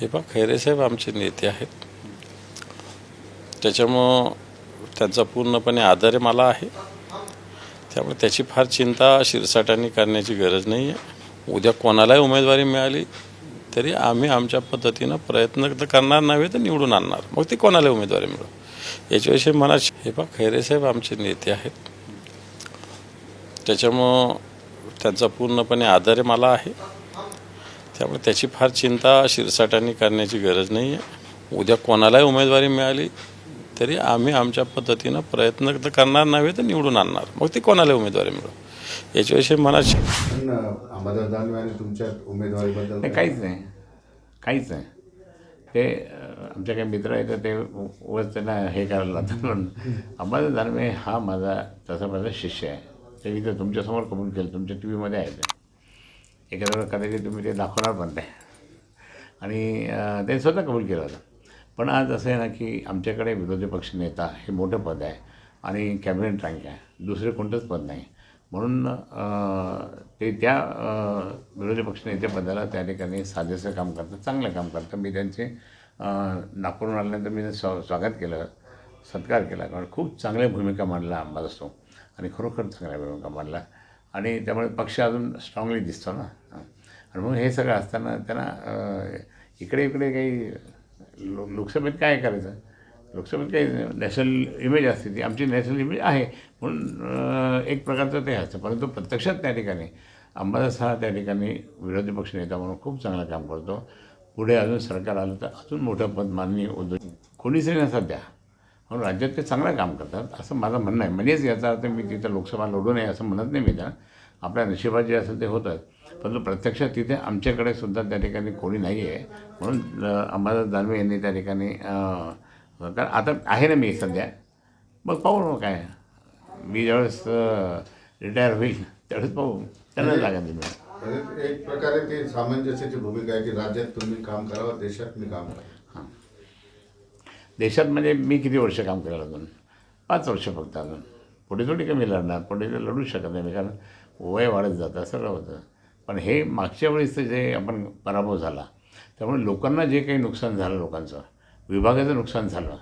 हे पहा खैरेसाहेब आमचे नेते आहेत. त्याच्यामुळं त्यांचा पूर्णपणे आदर मला आहे. त्यामुळे त्याची फार चिंता शिरसाटांनी करण्याची गरज नाही आहे उद्या कोणालाही उमेदवारी मिळाली तरी आम्ही आमच्या पद्धतीनं प्रयत्न तर करणार नव्हे तर निवडून आणणार. मग ती कोणालाही उमेदवारी मिळो? याच्याविषयी मला हे पहा खैरेसाहेब आमचे नेते आहेत. त्याच्यामुळं त्यांचा पूर्णपणे आदर मला आहे. त्यामुळे त्याची फार चिंता शिरसाटांनी करण्याची गरज नाही आहे उद्या कोणालाही उमेदवारी मिळाली तरी आम्ही आमच्या पद्धतीनं प्रयत्न तर करणार नव्हे तर निवडून आणणार. मग ती कोणालाही उमेदवारी मिळो. याच्याविषयी मला तुमच्या उमेदवारीबद्दल काहीच नाही. काहीच नाही. ते अं, आमचे काही मित्र आहेत तर ते उगाच त्यांना हे करायला लागतात पण अंबादास दानवे हा माझा तसा माझा शिष्य आहे. ते इथं तुमच्यासमोर कबूल केलं तुमच्या टी व्हीमध्ये आहे एखाद्या वेळेला कदाचित तुम्ही ते दाखवणार पण नाही. आणि त्यांनी स्वतः कबूल केलं होतं. पण आज असं आहे ना की आमच्याकडे विरोधी पक्ष नेता हे मोठं पद आहे आणि कॅबिनेट रँक आहे. दुसरे कोणतंच पद नाही. म्हणून ते त्या विरोधी पक्ष नेतेपदाला त्या ठिकाणी साजेसं काम करतात चांगलं काम करतात. मी त्यांचे अं, नागपूरहून आल्यानंतर मी स्वा स्वागत केलं सत्कार केला. कारण खूप चांगल्या भूमिका मांडला आम्हाला असतो आणि खरोखर चांगल्या भूमिका मांडला. आणि त्यामुळे पक्ष अजून स्ट्रॉंगली दिसतो ना. आणि मग हे सगळं असताना त्यांना इकडे इकडे काही लो लोकसभेत काय करायचं? लोकसभेत काही नॅशनल इमेज असते ती. आमची नॅशनल इमेज आहे. म्हणून एक प्रकारचं ते असतं. परंतु प्रत्यक्षात त्या ठिकाणी अंबादास हा त्या ठिकाणी विरोधी पक्ष नेता म्हणून खूप चांगलं काम करतो. पुढे अजून सरकार आलं तर अजून मोठं पद माननीय उद्धव कोणीच नाही सध्या. म्हणून राज्यात ते चांगलं काम करतात असं माझं म्हणणं आहे. म्हणजेच याचा अर्थ मी तिथं लोकसभा लढू नये असं म्हणत नाही मी त्यांना आपल्या नशिबात जे असेल ते होतं परंतु प्रत्यक्षात तिथे आमच्याकडे सुद्धा त्या ठिकाणी कोणी नाही आहे. म्हणून अंबादास दानवे यांनी त्या ठिकाणी कारण आता आहे ना मी सध्या. मग पाहू ना काय. मी ज्यावेळेस रिटायर होईल त्यावेळेस पाहू. त्यांना जागा दिली म्हणजे एक प्रकारे ते सामंजस्याची भूमिका आहे की राज्यात तुम्ही काम करावं देशात मी काम करावं. देशात म्हणजे मी किती वर्ष काम केलं अजून? पाच वर्ष फक्त अजून. पुढे थोडी कमी लढणार पुढे तर शकत नाही कारण वय वाढत जातं सगळं होतं. पण हे मागच्या वेळेस जे आपण पराभव झाला त्यामुळे लोकांना जे काही नुकसान झालं लोकांचं विभागाचं नुकसान झालं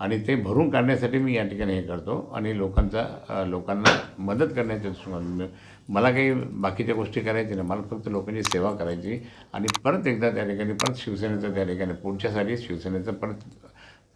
आणि ते भरून काढण्यासाठी मी या ठिकाणी हे करतो आणि लोकांचा लोकांना मदत करण्याच्या दृष्टीने मला काही बाकीच्या गोष्टी करायच्या नाही मला फक्त लोकांची सेवा करायची आणि परत एकदा त्या ठिकाणी परत शिवसेनेचं त्या ठिकाणी पुढच्यासाठी शिवसेनेचं परत